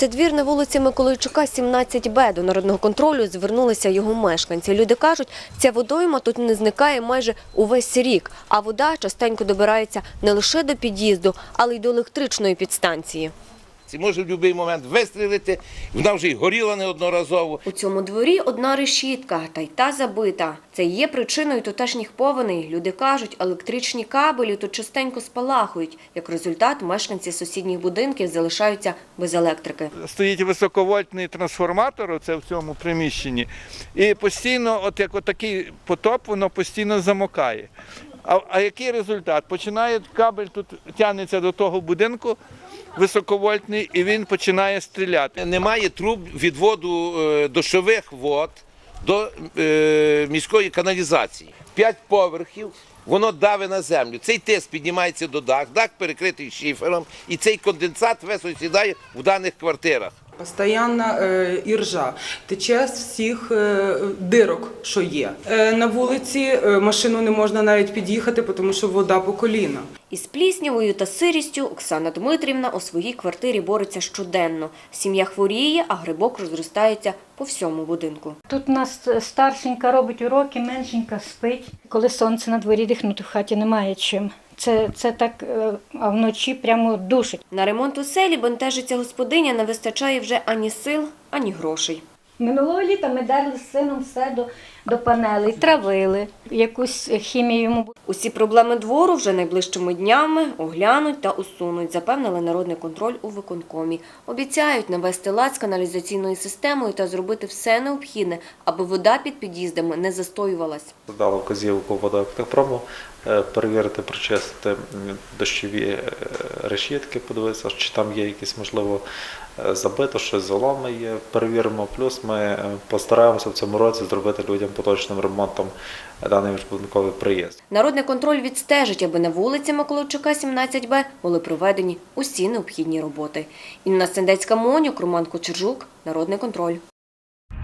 Це двір на вулиці Миколайчука, 17Б. До народного контролю звернулися його мешканці. Люди кажуть, ця водойма тут не зникає майже увесь рік, а вода частенько добирається не лише до під'їзду, але й до електричної підстанції. Це може в будь-який момент вистрілити, вона вже й горіла неодноразово. У цьому дворі одна решітка, та й та забита. Це є причиною тутешніх повеней. Люди кажуть, електричні кабелі тут частенько спалахують. Як результат, мешканці сусідніх будинків залишаються без електрики. стоїть високовольтний трансформатор це в цьому приміщенні. І постійно, от як отакий потоп, воно постійно замокає. А, а який результат? Починає кабель тут тягнеться до того будинку високовольтний, і він починає стріляти. Немає труб відводу е, дощових вод до е, міської каналізації. П'ять поверхів. Воно даве на землю. Цей тиск піднімається до дах, дах перекритий шифером, і цей конденсат весь осідає в даних квартирах. Постоянно е, іржа тече з всіх е, дирок, що є. Е, на вулиці машину не можна навіть під'їхати, тому що вода по коліна. Із пліснявою та сирістю Оксана Дмитрівна у своїй квартирі бореться щоденно. Сім'я хворіє, а грибок розростається по всьому будинку. Тут у нас старшенька робить уроки, меншенька спить. Коли сонце на дворі дихнути в хаті немає чим. Це, це так, е, а вночі прямо душить. На ремонт у селі бентежиться господиня, не вистачає вже ані сил, ані грошей. Минулого літа ми дерли з сином все до, до панелей, травили, якусь хімію йому Усі проблеми двору вже найближчими днями оглянуть та усунуть, запевнили народний контроль у виконкомі. Обіцяють навести лад з каналізаційною системою та зробити все необхідне, аби вода під під'їздами не застоювалась. Дали вказівку е, перевірити, прочистити дощові е, решітки, подивитися, чи там є якісь, можливо, е, забито, щось заломи є. Перевіримо. Плюс ми е, постараємося в цьому році зробити людям поточним ремонтом даний міжбудинковий приїзд. Народний контроль відстежить, аби на вулиці Миколайчука, 17Б були проведені усі необхідні роботи. Інна Сендецька Монюк, Роман Кочержук, Народний контроль.